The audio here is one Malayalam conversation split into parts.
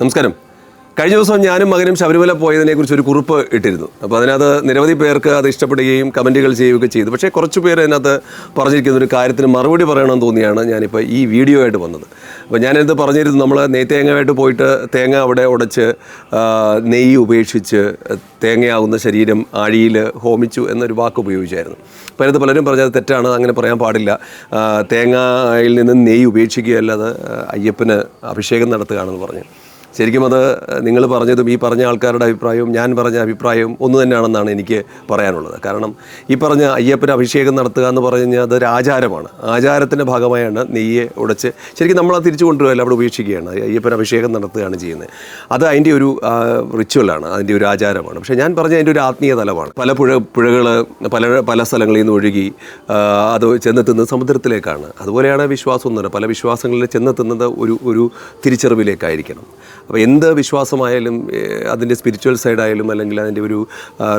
നമസ്കാരം. കഴിഞ്ഞ ദിവസം ഞാനും മകനും ശബരിമല പോയതിനെക്കുറിച്ച് ഒരു കുറിപ്പ് ഇട്ടിരുന്നു. അപ്പോൾ അതിനകത്ത് നിരവധി പേർക്ക് അത് ഇഷ്ടപ്പെടുകയും കമന്റുകൾ ചെയ്യുകയൊക്കെ ചെയ്തു. പക്ഷേ കുറച്ച് പേര് അതിനകത്ത് പറഞ്ഞിരിക്കുന്ന ഒരു കാര്യത്തിന് മറുപടി പറയണമെന്ന് തോന്നിയാണ് ഞാനിപ്പോൾ ഈ വീഡിയോ ആയിട്ട് വന്നത്. അപ്പോൾ ഞാനിത് പറഞ്ഞിരുന്നു നമ്മൾ നെയ്ത്തേങ്ങയായിട്ട് പോയിട്ട് തേങ്ങ അവിടെ ഉടച്ച് നെയ്യ് ഉപേക്ഷിച്ച് തേങ്ങയാവുന്ന ശരീരം ആഴിയിൽ ഹോമിച്ചു എന്നൊരു വാക്ക് ഉപയോഗിച്ചായിരുന്നു. അപ്പോൾ അതിനകത്ത് പലരും പറഞ്ഞത് തെറ്റാണ് അങ്ങനെ പറയാൻ പാടില്ല. തേങ്ങയിൽ നിന്ന് നെയ്യ് ഉപേക്ഷിക്കുകയല്ലാതെ അയ്യപ്പന് അഭിഷേകം നടത്തുകയാണെന്ന് പറഞ്ഞു. ശരിക്കും അത് നിങ്ങൾ പറഞ്ഞതും ഈ പറഞ്ഞ ആൾക്കാരുടെ അഭിപ്രായവും ഞാൻ പറഞ്ഞ അഭിപ്രായവും ഒന്ന് തന്നെയാണെന്നാണ് എനിക്ക് പറയാനുള്ളത്. കാരണം ഈ പറഞ്ഞ അയ്യപ്പന് അഭിഷേകം നടത്തുക എന്ന് പറഞ്ഞു കഴിഞ്ഞാൽ അതൊരു ആചാരമാണ്. ആചാരത്തിന്റെ ഭാഗമായാണ് നെയ്യെ ഉടച്ച് ശരിക്കും നമ്മൾ അത് തിരിച്ചു കൊണ്ടുവരില്ല അവിടെ ഉപേക്ഷിക്കുകയാണ്. അയ്യപ്പന് അഭിഷേകം നടത്തുകയാണ് ചെയ്യുന്നത്. അത് അതിന്റെ ഒരു റിച്വലാണ് അതിന്റെ ഒരു ആചാരമാണ്. പക്ഷേ ഞാൻ പറഞ്ഞ അതിന്റെ ഒരു ആത്മീയ തലമാണ്. പല പുഴ പുഴകൾ പല പല സ്ഥലങ്ങളിൽ നിന്ന് ഒഴുകി അത് ചെന്നെത്തുന്നത് സമുദ്രത്തിലേക്കാണ്. അതുപോലെയാണ് വിശ്വാസം എന്ന് പറയുന്നത്. പല വിശ്വാസങ്ങളിൽ ചെന്നെത്തുന്നത് ഒരു ഒരു തിരിച്ചറിവിലേക്കായിരിക്കണം. അപ്പോൾ എന്ത് വിശ്വാസമായാലും അതിന്റെ സ്പിരിച്വൽ സൈഡായാലും അല്ലെങ്കിൽ അതിന്റെ ഒരു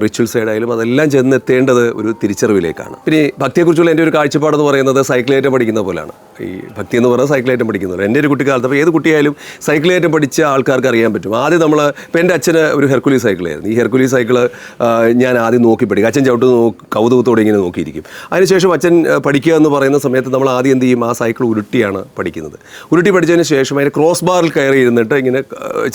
റിച്വൽ സൈഡായാലും അതെല്ലാം ചെന്നെത്തേണ്ടത് ഒരു തിരിച്ചറിവിലേക്കാണ്. പിന്നെ ഭക്തിയെക്കുറിച്ചുള്ള എന്റെ ഒരു കാഴ്ചപ്പാടെന്ന് പറയുന്നത് സൈക്കിളേറ്റം പഠിക്കുന്ന പോലെയാണ് ഈ ഭക്തി എന്ന് പറയുന്നത് സൈക്കിളേറ്റം പോലെ. എന്റെ ഒരു കുട്ടിക്കാലത്ത് അപ്പോൾ ഏത് കുട്ടിയായാലും സൈക്കിളേറ്റം പഠിച്ച ആൾക്കാർക്ക് അറിയാൻ പറ്റും. ആദ്യം നമ്മൾ ഇപ്പോൾ എന്റെ അച്ഛന് ഒരു ഹെർക്കുലി സൈക്കിളായിരുന്നു. ഈ ഹെർക്കുലി സൈക്കിൾ ഞാൻ ആദ്യം നോക്കി പഠിക്കും. അച്ഛൻ ചവിട്ട് കൗതുകത്തോടെ ഇങ്ങനെ നോക്കിയിരിക്കും. അതിനുശേഷം അച്ഛൻ പഠിക്കുക എന്ന് പറയുന്ന സമയത്ത് നമ്മൾ ആദ്യം എന്ത് ചെയ്യും? ആ സൈക്കിൾ ഉരുട്ടിയാണ് പഠിക്കുന്നത്. ഉരുട്ടി പഠിച്ചതിന് ശേഷം അതിന് ക്രോസ് ബാറിൽ കയറി ഇരുന്നിട്ട് ഇങ്ങനെ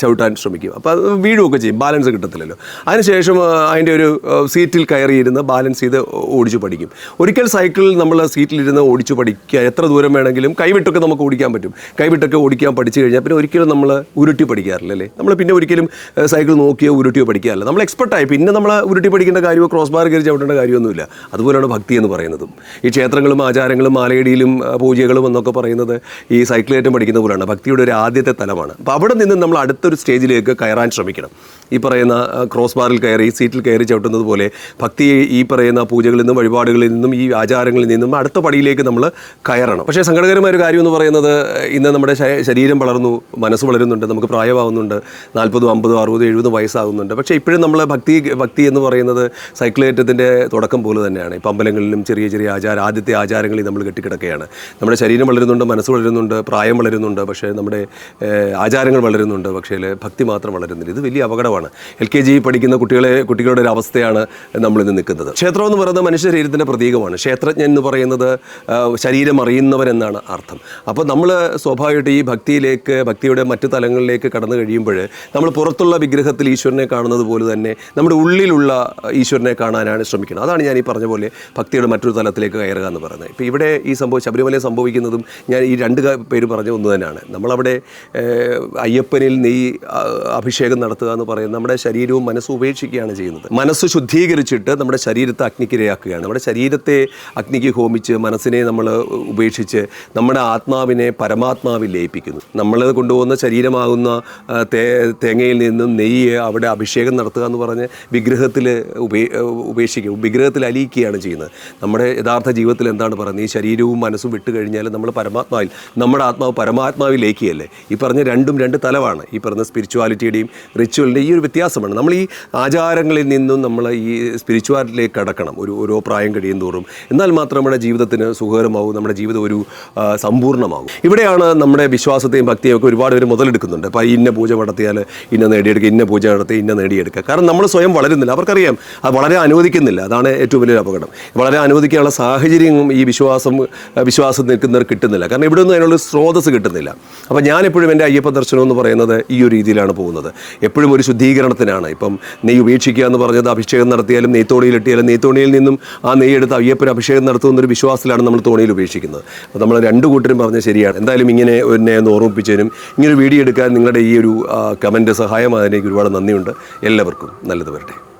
ചവിട്ടാൻ ശ്രമിക്കും. അപ്പോൾ അത് വീഴുകയൊക്കെ ചെയ്യും. ബാലൻസ് കിട്ടത്തില്ലല്ലോ. അതിനുശേഷം അതിന്റെ ഒരു സീറ്റിൽ കയറിയിരുന്ന് ബാലൻസ് ചെയ്ത് ഓടിച്ചു പഠിക്കും. ഒരിക്കൽ സൈക്കിളിൽ നമ്മൾ സീറ്റിലിരുന്ന് ഓടിച്ചു പഠിക്കുക. എത്ര ദൂരം വേണമെങ്കിലും കൈവിട്ടൊക്കെ നമുക്ക് ഓടിക്കാൻ പറ്റും. കൈവിട്ടൊക്കെ ഓടിക്കാൻ പഠിച്ചു കഴിഞ്ഞാൽ പിന്നെ ഒരിക്കലും നമ്മൾ ഉരുട്ടി പഠിക്കാറില്ല അല്ലേ? നമ്മൾ പിന്നെ ഒരിക്കലും സൈക്കിൾ നോക്കിയോ ഉരുട്ടിയോ പഠിക്കാറില്ല. നമ്മൾ എക്സ്പെർട്ടായി പിന്നെ നമ്മൾ ഉരുട്ടി പഠിക്കേണ്ട കാര്യമോ ക്രോസ് ബാർ കയറി ചവിട്ടേണ്ട കാര്യമൊന്നുമില്ല. അതുപോലെയാണ് ഭക്തി എന്ന് പറയുന്നതും. ഈ ക്ഷേത്രങ്ങളും ആചാരങ്ങളും മാലയടിയിലും പൂജകളും എന്നൊക്കെ പറയുന്നത് ഈ സൈക്കിളേറ്റം പഠിക്കുന്ന പോലെയാണ്. ഭക്തിയുടെ ഒരു ആദ്യത്തെ തലമാണ്. അപ്പോൾ അവിടെ നിന്ന് നമ്മൾ അടുത്തൊരു സ്റ്റേജിലേക്ക് കയറാൻ ശ്രമിക്കണം. ഈ പറയുന്ന ക്രോസ് ബാറിൽ കയറി സീറ്റിൽ കയറി ചവിട്ടുന്നത് പോലെ ഭക്തി ഈ പറയുന്ന പൂജകളിൽ നിന്നും വഴിപാടുകളിൽ നിന്നും ഈ ആചാരങ്ങളിൽ നിന്നും അടുത്ത പടിയിലേക്ക് നമ്മൾ കയറണം. പക്ഷേ സങ്കടകരമായ ഒരു കാര്യം എന്ന് പറയുന്നത് ഇന്ന് നമ്മുടെ ശരീരം വളർന്നു മനസ്സ് വളരുന്നുണ്ട് നമുക്ക് പ്രായമാവുന്നുണ്ട് നാൽപ്പതും അമ്പതും അറുപതും എഴുപതും വയസ്സാകുന്നുണ്ട്. പക്ഷേ ഇപ്പോഴും നമ്മൾ ഭക്തി ഭക്തി എന്ന് പറയുന്നത് സൈക്കിളേറ്റത്തിന്റെ തുടക്കം പോലെ തന്നെയാണ്. ഇപ്പം അമ്പലങ്ങളിലും ചെറിയ ചെറിയ ആചാര ആദ്യത്തെ ആചാരങ്ങളിൽ നമ്മൾ കെട്ടിക്കിടക്കുകയാണ്. നമ്മുടെ ശരീരം വളരുന്നുണ്ട് മനസ്സ് വളരുന്നുണ്ട് പ്രായം വളരുന്നുണ്ട് പക്ഷേ നമ്മുടെ ആചാരങ്ങൾ വളരുന്നുണ്ട്. പക്ഷേ ഭക്തി മാത്രം വളരുന്നില്ല. ഇത് വലിയ അപകടമാണ്. എൽ കെ ജി പഠിക്കുന്ന കുട്ടികളെ കുട്ടികളുടെ ഒരു അവസ്ഥയാണ് നമ്മളിന്ന് നിൽക്കുന്നത്. ക്ഷേത്രം എന്ന് പറയുന്നത് മനുഷ്യ ശരീരത്തിന്റെ പ്രതീകമാണ്. ക്ഷേത്രജ്ഞൻ എന്ന് പറയുന്നത് ശരീരം അറിയുന്നവരെന്നാണ് അർത്ഥം. അപ്പോൾ നമ്മൾ സ്വാഭാവികമായിട്ട് ഈ ഭക്തിയിലേക്ക് ഭക്തിയുടെ മറ്റു തലങ്ങളിലേക്ക് കടന്നു കഴിയുമ്പോൾ നമ്മൾ പുറത്തുള്ള വിഗ്രഹത്തിൽ ഈശ്വരനെ കാണുന്നത് പോലെ തന്നെ നമ്മുടെ ഉള്ളിലുള്ള ഈശ്വരനെ കാണാനാണ് ശ്രമിക്കുന്നത്. അതാണ് ഞാൻ ഈ പറഞ്ഞ പോലെ ഭക്തിയുടെ മറ്റൊരു തലത്തിലേക്ക് കയറുക എന്ന് പറയുന്നത്. ഇപ്പോൾ ഇവിടെ ഈ സംഭവം ശബരിമലയിൽ സംഭവിക്കുന്നതും ഞാൻ ഈ രണ്ട് പേര് പറഞ്ഞ ഒന്ന് തന്നെയാണ്. നമ്മളവിടെ ഏഹ്, നെയ് അഭിഷേകം നടത്തുക എന്ന് പറയുന്നത് നമ്മുടെ ശരീരവും മനസ്സും ഉപേക്ഷിക്കുകയാണ് ചെയ്യുന്നത്. മനസ്സ് ശുദ്ധീകരിച്ചിട്ട് നമ്മുടെ ശരീരത്തെ അഗ്നിക്കിരയാക്കുകയാണ്. നമ്മുടെ ശരീരത്തെ അഗ്നിക്ക് ഹോമിച്ച് മനസ്സിനെ നമ്മൾ ഉപേക്ഷിച്ച് നമ്മുടെ ആത്മാവിനെ പരമാത്മാവിൽ ലയിപ്പിക്കുന്നു. നമ്മൾ കൊണ്ടുപോകുന്ന ശരീരമാകുന്ന തേ തേങ്ങയിൽ നിന്നും നെയ്യ് അവിടെ അഭിഷേകം നടത്തുക എന്ന് പറഞ്ഞ് വിഗ്രഹത്തിൽ ഉപേ ഉപേക്ഷിക്കും. വിഗ്രഹത്തിൽ അലിയിക്കുകയാണ് ചെയ്യുന്നത്. നമ്മുടെ യഥാർത്ഥ ജീവിതത്തിൽ എന്താണ് പറയുന്നത്? ഈ ശരീരവും മനസ്സും വിട്ടുകഴിഞ്ഞാൽ നമ്മൾ പരമാത്മാവിൽ നമ്മുടെ ആത്മാവ് പരമാത്മാവിൽ ലയിക്കുകയല്ലേ ഈ പറഞ്ഞ രണ്ടും രണ്ട് തലമാണ് ഈ പറഞ്ഞ സ്പിരിച്വാലിറ്റിയുടെയും റിച്വലിന്റെ ഈ ഒരു വ്യത്യാസമാണ്. നമ്മൾ ഈ ആചാരങ്ങളിൽ നിന്നും നമ്മൾ ഈ സ്പിരിച്വാലിറ്റിയിലേക്ക് കടക്കണം. ഒരു ഓരോ പ്രായം കഴിയും തോറും. എന്നാൽ മാത്രം നമ്മുടെ ജീവിതത്തിന് സുഖകരമാവും. നമ്മുടെ ജീവിതം ഒരു സമ്പൂർണമാകും ഇവിടെയാണ് നമ്മുടെ വിശ്വാസത്തെയും ഭക്തിയും ഒക്കെ ഒരുപാട് പേര് മുതലെടുക്കുന്നുണ്ട്. അപ്പോൾ ഇന്ന പൂജ നടത്തിയാൽ ഇന്ന നേടിയെടുക്കുക ഇന്ന പൂജ നടത്തി ഇന്ന നേടിയെടുക്കുക. കാരണം നമ്മൾ സ്വയം വളരുന്നില്ല. അവർക്കറിയാം അത് വളരെ അനുവദിക്കുന്നില്ല. അതാണ് ഏറ്റവും വലിയൊരു അപകടം. വളരെ അനുവദിക്കാനുള്ള സാഹചര്യം ഈ വിശ്വാസം വിശ്വാസം നിൽക്കുന്നവർ കിട്ടുന്നില്ല. കാരണം ഇവിടെ നിന്ന് അതിനുള്ള സ്രോതസ് കിട്ടുന്നില്ല. അപ്പോൾ ഞാൻ എപ്പോഴും എന്റെ അയ്യപ്പ ദർശനം എന്ന് പറയുന്നത് ഈ ഒരു രീതിയിലാണ് പോകുന്നത്. എപ്പോഴും ഒരു ശുദ്ധീകരണത്തിനാണ്. ഇപ്പം നെയ്യ് ഉപേക്ഷിക്കുക എന്ന് പറഞ്ഞത് അഭിഷേകം നടത്തിയാലും നെയ്ത്തോണിയിൽ ഇട്ടിയാലും നെയ്ത്തോണിയിൽ നിന്നും ആ നെയ്യ് എടുത്ത് അയ്യപ്പൻ അഭിഷേകം നടത്തുന്ന ഒരു വിശ്വാസത്തിലാണ് നമ്മൾ തോണിയിൽ ഉപേക്ഷിക്കുന്നത്. അപ്പോൾ നമ്മൾ രണ്ട് കൂട്ടരും പറഞ്ഞാൽ ശരിയാണ്. എന്തായാലും ഇങ്ങനെ എന്നെ ഒന്ന് ഓർമ്മിപ്പിച്ചതിനും ഇങ്ങനെ വീഡിയോ എടുക്കാൻ നിങ്ങളുടെ ഈ ഒരു കമന്റ് സഹായമായതിനേക്ക് ഒരുപാട് നന്ദിയുണ്ട്. എല്ലാവർക്കും നല്ലത് വരട്ടെ.